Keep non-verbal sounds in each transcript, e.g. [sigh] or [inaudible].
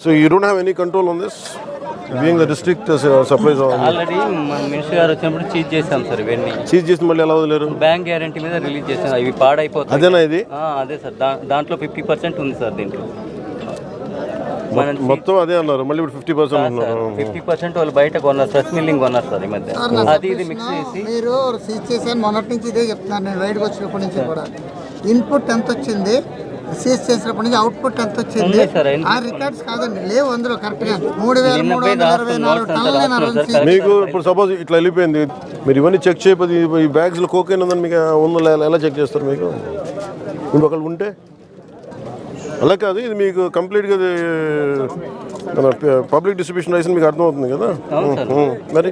So you don't have any control on this? Being the district uh, supplies all. Already మన minister గారు వచ్చినప్పుడు cheese చేశాం sir ఇవన్నీ. Cheese చేసి మళ్ళీ ఎలా వదిలేరు? బ్యాంక్ గ్యారంటీ మీద రిలీజ్ చేసాం ఇవి పాడైపోతాయి. అదేనా ఇది? ఆ, అదే సార్. దా దాంట్లో ఫిఫ్టీ పర్సెంట్ ఉంది సార్ దీంట్లో. మనం మొత్తం అదే అన్నారు. మళ్ళీ ఇప్పుడు ఫిఫ్టీ పర్సెంట్ ఫిఫ్టీ పర్సెంట్ వాళ్ళు బయట కొన్నారు స్ట్రెస్ మిల్లింగ్ కొన్నారు సార్ ఈ మధ్య. అది ఇది మిక్స్ చేసి. మీరు సీజ్ చేశాను. మొన్నటి నుంచి ఇదే చెప్తున్నాను నేను బయటకు వచ్చినప్పటి నుంచి కూడా. ఇన్పుట్ ఎంత వచ్చింది? సీజ్ చేసినప్పటి నుంచి అవుట్పుట్ ఎంత వచ్చింది. ఆ రికార్డ్స్ కాదండి. లేవు అందులో కరెక్ట్గా. మూడు వేల మూడు వందల రాస్తున్నాం, నాలుగు టన్నులు మీకు ఇప్పుడు సపోజ్ ఇట్లా వెళ్ళిపోయింది. మీరు ఇవన్నీ చెక్ చేయకపోతే ఈ- ఈ బ్యాగ్స్లో కోకైన్ ఉందని మీకు ఉందో ఎలా- ఎలా చెక్ చేస్తారు మీకు ఇప్పుడు ఒకళ్ళు ఉంటే? అలా కాదు ఇది మీకు కంప్లీట్గా మన పబ్లిక్ డిస్ట్రిబ్యూషన్ రైస్ మీకు అర్థమవుతుంది కదా? మరి?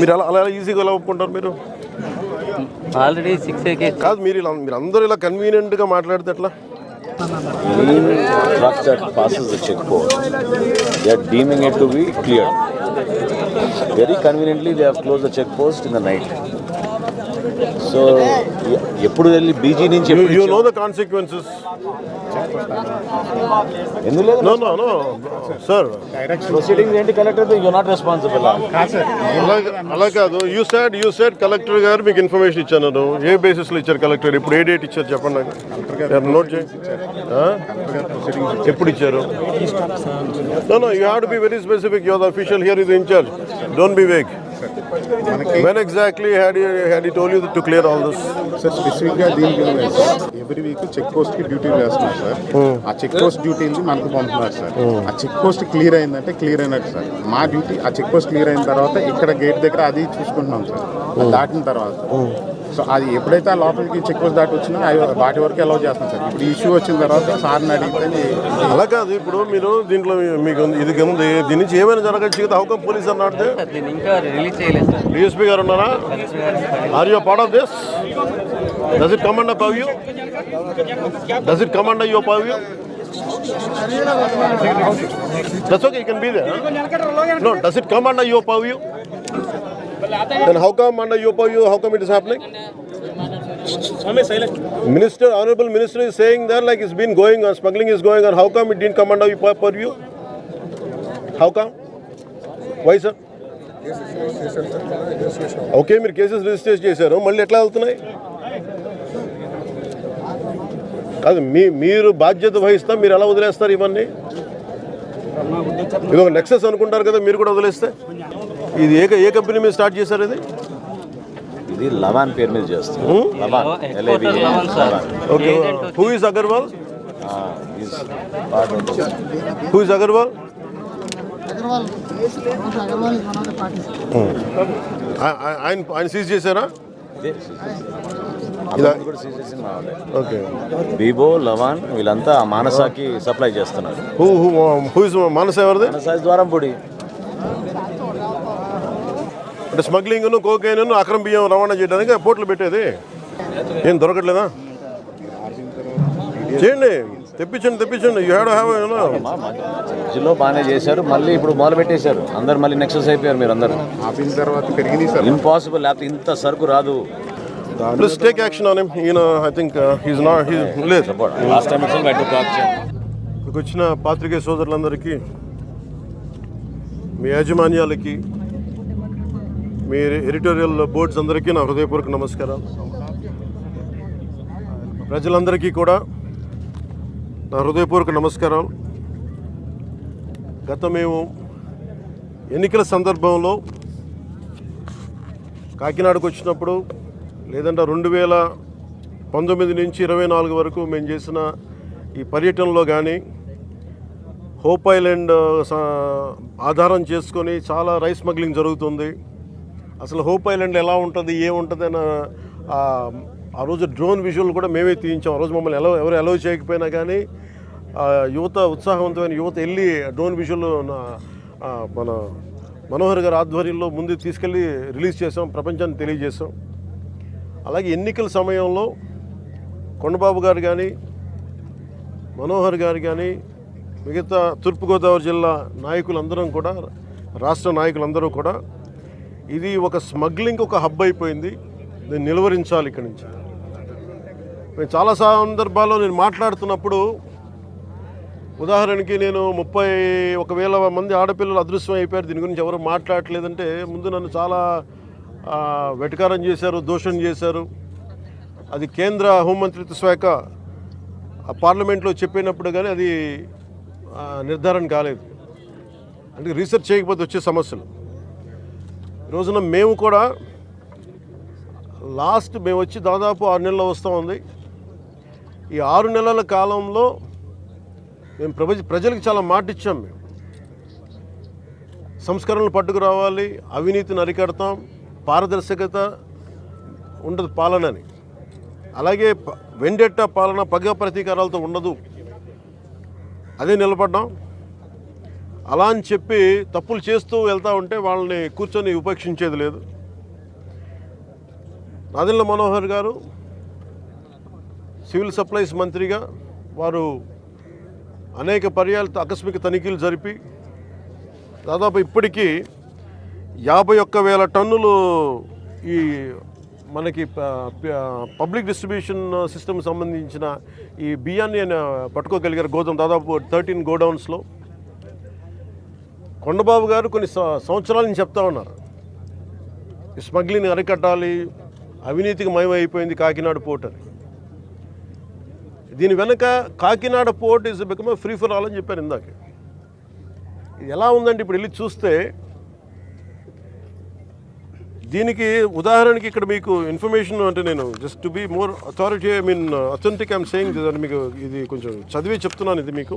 మరి అలా అలా ఈజీగా ఎలా ఒప్పుకుంటారు మీరు? ఆల్రెడీ సిక్స్ ఏకే కాదు మీరు ఇలా మీరు అందరూ ఇలా కన్వీనియంట్గా మాట్లాడితే ఎట్లా? Any truck that passes the checkpost, they are deeming it to be cleared. Very conveniently, they have closed the checkpost in the night. So ఎప్పుడు వెళ్ళి బీజీ నుంచి యూ నో ద కాన్సిక్వెన్సెస్ ఎందుకు లేదు? No no no sir proceeding ఏంటి collector you not responsible అలా అలా కాదు. You said you said collector గారు మీకు ఇన్ఫర్మేషన్ ఇచ్చాను. ఏ బేసిస్లో ఇచ్చారు కలెక్టర్ ఇప్పుడు ఏ డేట్ ఇచ్చారు చెప్పండి నాకు. నోట్ చేయి. ఆ? ఎప్పుడు ఇచ్చారు? No no you have to be very specific your the official here is incharge don't be vague when exactly had told you to clear all this sir స్పెసిఫిక్గా దీనికి ఎవ్రీ వీక్ చెక్ పోస్ట్కి duty వేస్తున్నారు sir ఆ check post డ్యూటీని మనకు పంపుతున్నారు sir ఆ check post clear అయిందంటే క్లియర్ అయినట్టు సార్ మా డ్యూటీ ఆ చెక్ పోస్ట్ క్లియర్ అయిన తర్వాత ఇక్కడ గేట్ దగ్గర అది చూసుకుంటున్నాం సార్ అది దాటిన తర్వాత సో అది ఎప్పుడైతే ఆ లోపలికి చెక్ పోస్ట్ దాటి వచ్చినా అవి వాటి వరకు అలౌ చేస్తాం సార్. ఇప్పుడు ఇష్యూ వచ్చిన తర్వాత సార్ని అడిగితే అలా కాదు ఇప్పుడు మీరు దీంట్లో మీకు ఉంది- ఇది ఉంది దీని నుంచి ఏమైనా జరగచ్చు కదా హౌకం పోలీస్ సార్ డిఎస్పీ గారు ఉన్నారా? Are you part of this does it command up you does it command you up you That's okay, you can be there. huh? No, does it come under your purview? Then how come under your purview, how come it is happening? Minister, Honorable Minister is saying that like it's been going on, smuggling is going on. How come it didn't come under your purview? How come? Why, sir? Okay మీరు cases register చేశారు మళ్ళీ ఎట్లా వెళ్తున్నాయి కాదు మీ మీరు బాధ్యత వహిస్తా మీరు ఎలా వదిలేస్తారు ఇవన్నీ ఇది ఒక నెక్సెస్ అనుకుంటారు కదా మీరు కూడా వదిలేస్తే ఇది ఏ ఏ కంపెనీ మీద స్టార్ట్ చేశారు ఇది? ఇది లవాన్ పేరు మీద చేస్తాం లవాన్ exporter Lavan sir okay who is Agarwal. Who is Agarwal. ఆయన ఆయన సీజ్ చేశారా. ఓకే బీబో లవాన్ వీళ్ళంతా మానసాకి సప్లై చేస్తున్నారు. Who who who is Manasa ఎవరిది? మానసా ద్వారం పొడి అంటే స్మగ్లింగ్ కోకైన్ అక్రమ బియ్యం రవాణా చేయడానికి పోర్ట్లు పెట్టేది. ఏం దొరకట్లేదా? చేయండి. తెప్పించండి తెప్పించండి. యూ హ్యావ్ హ్యావ్ మధ్యలో బాగానే చేశారు. మళ్ళీ ఇప్పుడు మొదలు పెట్టేశారు. అందరు మళ్ళీ నెక్సెస్ అయిపోయారు మీరు అందరు ఆపిన తర్వాత పెరిగింది సార్. ఇంపాసిబుల్ లేకపోతే ఇంత సరుకు రాదు. Please take action on him ఈయన I think he's not he లేదు లాస్ట్ టైం ఇక్కడికి వచ్చిన పాత్రికేయ సోదరులందరికీ మీ యాజమాన్యాలకి మీ ఎడిటోరియల్ బోర్డ్స్ అందరికీ నా హృదయపూర్వక నమస్కారాలు. ప్రజలందరికీ కూడా నా హృదయపూర్వక నమస్కారాలు. గత మేము ఎన్నికల సందర్భంలో కాకినాడకు వచ్చినప్పుడు లేదంటే రెండు వేల పంతొమ్మిది నుంచి ఇరవై నాలుగు వరకు మేము చేసిన ఈ పర్యటనలో కానీ హోప్ ఐలాండ్ ఆధారం చేసుకొని చాలా రైస్ స్మగ్లింగ్ జరుగుతుంది. అసలు హోప్ ఐలాండ్ ఎలా ఉంటుంది ఏముంటుంది అని ఆ, రోజు డ్రోన్ విజువల్ కూడా మేమే తీయించాం. ఆ రోజు మమ్మల్ని ఎలా ఎవరు అలౌ చేయకపోయినా కానీ యువత ఉత్సాహవంతమైన యువత వెళ్ళి డ్రోన్ విజువల్ మన మనోహర్ గారి ఆధ్వర్యంలో ముందు తీసుకెళ్ళి రిలీజ్ చేసాం ప్రపంచాన్ని తెలియజేసాం అలాగే ఎన్నికల సమయంలో కొండబాబు గారు కానీ మనోహర్ గారు కానీ మిగతా తూర్పుగోదావరి జిల్లా నాయకులందరం కూడా రాష్ట్ర నాయకులందరూ కూడా ఇది ఒక స్మగ్లింగ్ ఒక హబ్ అయిపోయింది. దీన్ని నిలువరించాలి ఇక్కడి నుంచి. నేను చాలా సందర్భాల్లో నేను మాట్లాడుతున్నప్పుడు ఉదాహరణకి నేను ముప్పై ఒక వేల మంది ఆడపిల్లలు అదృశ్యం అయిపోయారు. దీని గురించి ఎవరు మాట్లాడలేదంటే ముందు నన్ను చాలా వెటకారం చేశారు దోషం చేశారు. అది కేంద్ర హోంమంత్రిత్వ శాఖ ఆ పార్లమెంట్లో చెప్పినప్పుడు కానీ అది నిర్ధారణ కాలేదు. అంటే రీసెర్చ్ చేయకపోతే వచ్చే సమస్యలు. రోజున మేము కూడా లాస్ట్ మేము వచ్చి దాదాపు ఆరు నెలలు వస్తూ ఉంది. ఈ ఆరు నెలల కాలంలో మేము ప్రభ ప్రజలకు చాలా మాట ఇచ్చాం మేము. సంస్కరణలు పట్టుకురావాలి అవినీతిని అరికడతాం పారదర్శకత ఉండదు పాలనని. అలాగే ప- వెండెట్ట పాలన పగ ప్రతీకారాలతో ఉండదు. అదే నిలబడ్డాం. అలా అని చెప్పి తప్పులు చేస్తూ వెళ్తూ ఉంటే వాళ్ళని కూర్చొని ఉపేక్షించేది లేదు. నాదెండ్ల మనోహర్ గారు సివిల్ సప్లైస్ మంత్రిగా వారు అనేక పర్యాలు ఆకస్మిక తనిఖీలు జరిపి దాదాపు ఇప్పటికీ యాభై ఒక్క వేల టన్నులు ఈ మనకి పబ్లిక్ డిస్ట్రిబ్యూషన్ సిస్టమ్ సంబంధించిన ఈ బియ్యాన్ని పట్టుకోగలిగారు. గోదాం దాదాపు థర్టీన్ గోడౌన్స్లో. కొండబాబు గారు కొన్ని సంవత్సరాలు సంవత్సరాల నుంచి చెప్తా ఉన్నారు. ఈ స్మగ్లింగ్ అరికట్టాలి అవినీతికి మయమైపోయింది కాకినాడ పోర్ట్ అని. దీని వెనక Kakinada port is become free for all అని చెప్పారు ఇందాక. ఇది ఎలా ఉందంటే ఇప్పుడు వెళ్ళి చూస్తే దీనికి ఉదాహరణకి ఇక్కడ మీకు ఇన్ఫర్మేషన్ అంటే నేను just to be more authority I mean authentic I'm saying అని మీకు ఇది కొంచెం చదివి చెప్తున్నాను ఇది మీకు.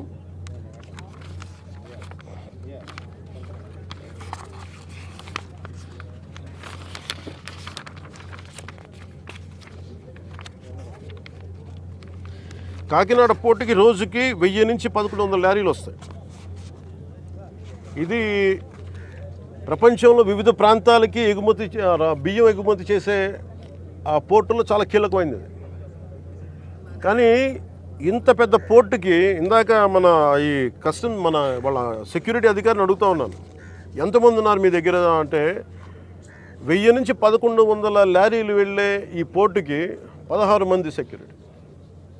కాకినాడ పోర్టుకి రోజుకి వెయ్యి నుంచి పదకొండు వందల లారీలు వస్తాయి. ఇది ప్రపంచంలో వివిధ ప్రాంతాలకి ఎగుమతి చే- రా- బియ్యం ఎగుమతి చేసే ఆ పోర్టులో చాలా కీలకమైనది కానీ ఇంత పెద్ద పోర్టుకి ఇందాక మన ఈ కస్టమ్ మన వాళ్ళ సెక్యూరిటీ అధికారిని అడుగుతూ ఉన్నాను. ఎంతమంది ఉన్నారు మీ దగ్గర అంటే వెయ్యి నుంచి పదకొండు వందల లారీలు వెళ్ళే ఈ పోర్టుకి పదహారు మంది సెక్యూరిటీ.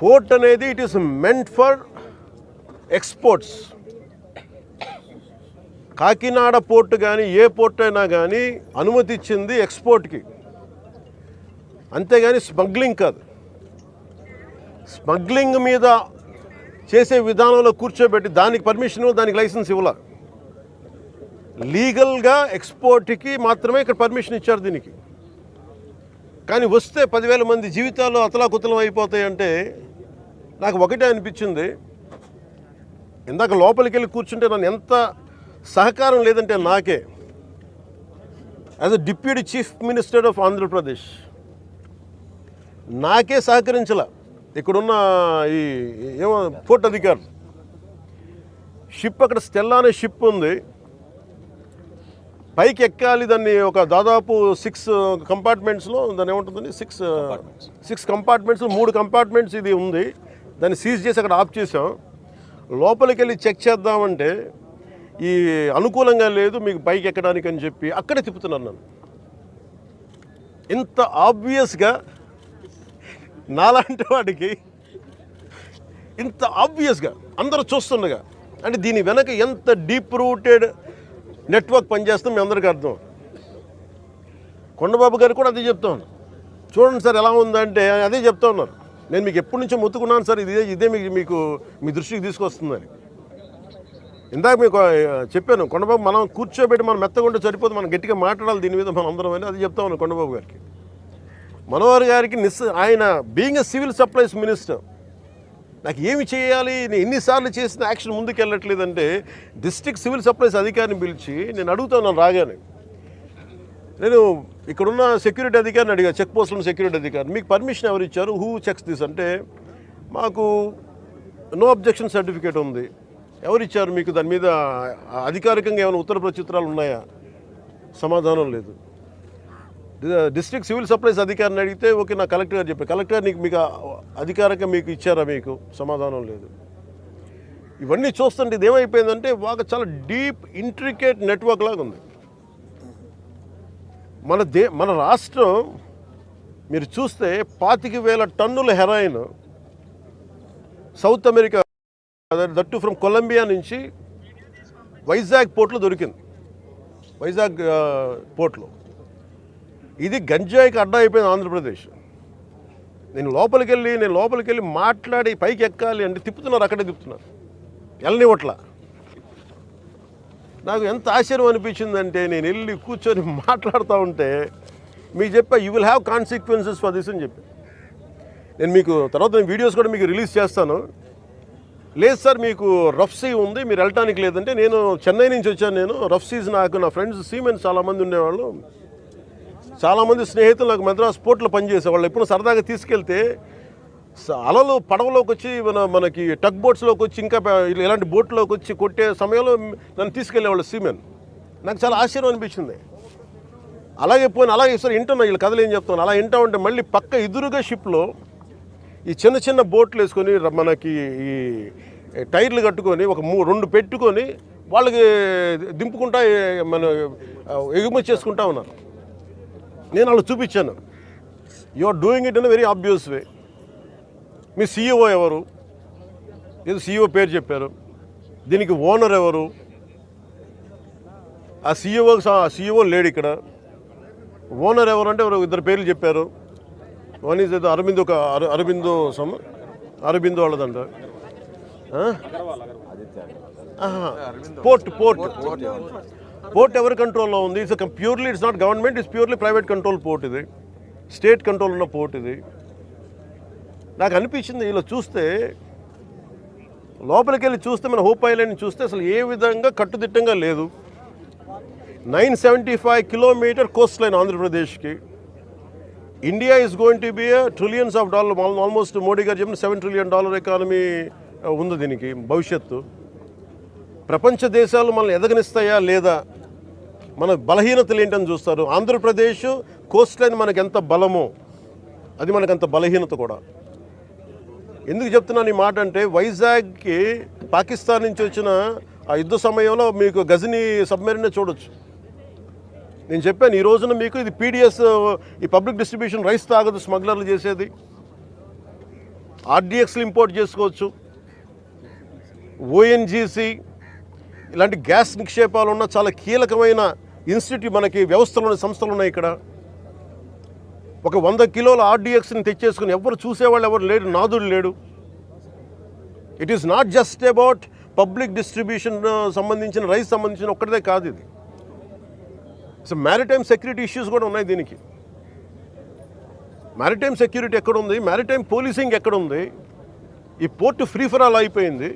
పోర్ట్ అనేది it is meant for exports Kakinada port కానీ ఏ పోర్ట్ అయినా కానీ అనుమతి ఇచ్చింది ఎక్స్పోర్ట్కి అంతేగాని స్మగ్లింగ్ కాదు. స్మగ్లింగ్ మీద చేసే విధానంలో కూర్చోబెట్టి దానికి పర్మిషన్ దానికి లైసెన్స్ ఇవ్వాల. లీగల్గా ఎక్స్పోర్ట్కి మాత్రమే ఇక్కడ పర్మిషన్ ఇచ్చారు దీనికి. కానీ వస్తే పదివేల మంది జీవితాలు అతలాకుతలం అయిపోతాయి అంటే నాకు ఒకటే అనిపించింది. ఇందాక లోపలికి వెళ్ళి కూర్చుంటే నన్ను ఎంత సహకారం లేదంటే నాకే. As a deputy chief minister of Andhra Pradesh నాకే సహకరించాల. ఇక్కడున్న ఈ ఏమో పోర్ట్ అధికారులు షిప్ అక్కడ స్టెల్లా అనే షిప్ ఉంది. పైకి ఎక్కాలి దాన్ని ఒక దాదాపు సిక్స్ కంపార్ట్మెంట్స్లో దాన్ని ఏముంటుందండి? సిక్స్ సిక్స్ కంపార్ట్మెంట్స్ మూడు కంపార్ట్మెంట్స్ ఇది ఉంది. దాన్ని సీజ్ చేసి అక్కడ ఆఫ్ చేసాం లోపలికి వెళ్ళి చెక్ చేద్దామంటే ఈ అనుకూలంగా లేదు మీకు పైకి ఎక్కడానికి అని చెప్పి అక్కడే తిప్పుతున్నాను నన్ను. ఇంత ఆబ్వియస్గా నాలాంటి వాడికి ఇంత ఆబ్వియస్గా అందరూ చూస్తుండగా అంటే దీని వెనక ఎంత డీప్ రూటెడ్ నెట్వర్క్ పనిచేస్తుంది మీ అందరికీ అర్థం. కొండబాబు గారు కూడా అదే చెప్తాను చూడండి సార్ ఎలా ఉందంటే అదే చెప్తా ఉన్నారు. నేను మీకు ఎప్పటి నుంచో మొత్తుకున్నాను సార్ ఇదే ఇదే మీకు మీకు మీ దృష్టికి తీసుకొస్తుందని. ఇందాక మీకు చెప్పాను కొండబాబు మనం కూర్చోబెట్టి మనం మెత్తగా ఉంటే సరిపోదు మనం గట్టిగా మాట్లాడాలి దీని మీద మనం అందరం అని అది చెప్తా ఉన్నాను కొండబాబు గారికి. మనోహర్ గారికి నిస్ ఆయన being a civil supplies minister నాకు ఏమి చేయాలి? నేను ఎన్నిసార్లు చేసిన యాక్షన్ ముందుకు వెళ్ళట్లేదంటే డిస్ట్రిక్ట్ సివిల్ సప్లైస్ అధికారిని పిలిచి నేను అడుగుతాను రాగానే. నేను ఇక్కడున్న సెక్యూరిటీ అధికారిని అడిగా చెక్ పోస్టులను సెక్యూరిటీ అధికారి మీకు పర్మిషన్ ఎవరు ఇచ్చారు? Who checks this? అంటే మాకు నో అబ్జెక్షన్ సర్టిఫికేట్ ఉంది. ఎవరు ఇచ్చారు మీకు? దాని మీద అధికారికంగా ఏమైనా ఉత్తర ప్రత్యుత్తరాలు ఉన్నాయా? సమాధానం లేదు. డిస్ట్రిక్ట్ సివిల్ సప్లైస్ అధికారిని అడిగితే ఓకే నా కలెక్టర్ గారు చెప్పారు. కలెక్టర్ నీకు మీకు అధికారికంగా మీకు ఇచ్చారా మీకు? సమాధానం లేదు. ఇవన్నీ చూస్తుంటే ఇది ఏమైపోయిందంటే బాగా చాలా డీప్ ఇంట్రికేట్ నెట్వర్క్ లాగా ఉంది. మన దే మన రాష్ట్రం మీరు చూస్తే పాతిక వేల టన్నుల heroin south America that from Colombia నుంచి వైజాగ్ పోర్ట్లో దొరికింది. వైజాగ్ పోర్ట్లో. ఇది గంజాయికి అడ్డా అయిపోయింది ఆంధ్రప్రదేశ్. నేను లోపలికి వెళ్ళి నేను లోపలికి వెళ్ళి మాట్లాడి పైకి ఎక్కాలి అంటే తిప్పుతున్నారు అక్కడే తిప్పుతున్నారు. వెళ్ళనివ్వట్లా. నాకు ఎంత ఆశ్చర్యం అనిపించిందంటే నేను వెళ్ళి కూర్చొని [laughs] మాట్లాడుతూ ఉంటే మీకు చెప్పా you will have consequences for this అని చెప్పి. నేను మీకు తర్వాత నేను వీడియోస్ కూడా మీకు రిలీజ్ చేస్తాను. లేదు సార్ మీకు రఫ్ సీ ఉంది మీరు వెళ్ళటానికి లేదంటే నేను చెన్నై నుంచి వచ్చాను నేను. రఫ్ సీస్ నాకు నా ఫ్రెండ్స్ సీమెన్స్ చాలామంది ఉండేవాళ్ళు. చాలామంది స్నేహితులు నాకు మద్రాస్ పోర్ట్లో పనిచేసే వాళ్ళు. ఎప్పుడు సరదాగా తీసుకెళ్తే అలలు పడవలోకి వచ్చి మన మనకి టగ్ బోట్స్లోకి వచ్చి ఇంకా ఇలాంటి బోట్లోకి వచ్చి కొట్టే సమయంలో నన్ను తీసుకెళ్ళేవాళ్ళు సీమెన్. నాకు చాలా ఆశ్చర్యం అనిపించింది. అలాగే పోయిన అలాగే సరే వింటున్నా వీళ్ళు కథలు ఏం చెప్తాను అలా వింటా ఉంటే మళ్ళీ పక్క ఎదురుగా షిప్లో ఈ చిన్న చిన్న బోట్లు వేసుకొని మనకి ఈ టైర్లు కట్టుకొని ఒక మూ రెండు పెట్టుకొని వాళ్ళకి దింపుకుంటా మన ఎగుమతి చేసుకుంటా ఉన్నారు. నేను వాళ్ళు చూపించాను. You are doing it in very obvious way me CEO ఎవరు? ఏదో సీఈఓ పేరు చెప్పారు. దీనికి ఓనర్ ఎవరు? ఆ సీఈఓ సీఈఓ లేడు ఇక్కడ. ఓనర్ ఎవరు అంటే ఎవరు ఇద్దరు పేర్లు చెప్పారు. వన్ ఈజ్ ఏదో అరవింద్ ఒక అర- అరవిందో సమ్ అరవిందో వాళ్ళదంట. పోర్ట్ పోర్ట్ పోర్ట్ ఎవరి కంట్రోల్లో ఉంది? It's purely it's not government it's purely private control port ఇది. స్టేట్ కంట్రోల్ ఉన్న పోర్ట్ ఇది. నాకు అనిపించింది ఇలా చూస్తే లోపలికి వెళ్ళి చూస్తే మన హోప్ ఐలాండ్ చూస్తే అసలు ఏ విధంగా కట్టుదిట్టంగా లేదు. Nine seventy five kilometer coastline ఆంధ్రప్రదేశ్కి. India is going to be trillions of dollar almost Modi గారు చెప్పిన సెవెన్ ట్రిలియన్ డాలర్ ఎకానమీ ఉంది దీనికి భవిష్యత్తు. ప్రపంచ దేశాలు మనల్ని ఎదగనిస్తాయా లేదా? మన బలహీనతలు ఏంటని చూస్తారు. ఆంధ్రప్రదేశ్ కోస్ట్ లైన్ మనకు ఎంత బలమో అది మనకు అంత బలహీనత కూడా. ఎందుకు చెప్తున్నాను ఈ మాట అంటే వైజాగ్కి పాకిస్తాన్ నుంచి వచ్చిన ఆ యుద్ధ సమయంలో మీకు గజనీ సబ్మెరీన్ చూడొచ్చు. నేను చెప్పాను ఈ రోజున మీకు ఇది పీడిఎస్ ఈ పబ్లిక్ డిస్ట్రిబ్యూషన్ రైస్ తాగదు స్మగ్లర్లు చేసేది. ఆర్డిఎక్స్లు ఇంపోర్ట్ చేసుకోవచ్చు. ఓఎన్జీసీ ఇలాంటి గ్యాస్ నిక్షేపాలు ఉన్న చాలా కీలకమైన ఇన్స్టిట్యూట్ మనకి వ్యవస్థలు సంస్థలు ఉన్నాయి ఇక్కడ. ఒక వంద కిలోల ఆర్డిఎక్స్ని తెచ్చేసుకుని ఎవరు చూసేవాళ్ళు ఎవరు లేడు నాదుడు లేడు. It is not just about public distribution సంబంధించిన రైస్ సంబంధించిన ఒక్కటిదే కాదు ఇది. సో మ్యారిటైమ్ సెక్యూరిటీ ఇష్యూస్ కూడా ఉన్నాయి దీనికి. మ్యారిటైమ్ సెక్యూరిటీ ఎక్కడ ఉంది మ్యారిటైమ్ పోలీసింగ్ ఎక్కడ ఉంది ఈ పోర్టు ఫ్రీ ఫర్ ఆల్ అయిపోయింది.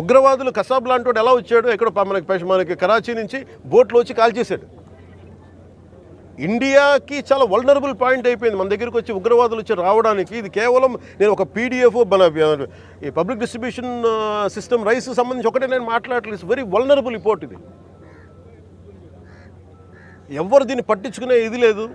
ఉగ్రవాదులు కసాబ్ లాంటి ఎలా వచ్చాడు ఎక్కడ మనకి మనకి కరాచీ నుంచి బోట్లో వచ్చి కాల్ చేశాడు. ఇండియాకి చాలా వల్నరబుల్ పాయింట్ అయిపోయింది. మన దగ్గరికి వచ్చి ఉగ్రవాదులు వచ్చి రావడానికి ఇది కేవలం నేను ఒక పీడిఎఫ్ మన ఈ పబ్లిక్ డిస్ట్రిబ్యూషన్ సిస్టమ్ రైస్ సంబంధించి ఒకటే నేను మాట్లాడలేదు వెరీ వల్నరబుల్ రిపోర్ట్ ఇది. ఎవరు దీన్ని పట్టించుకునే ఇది లేదు.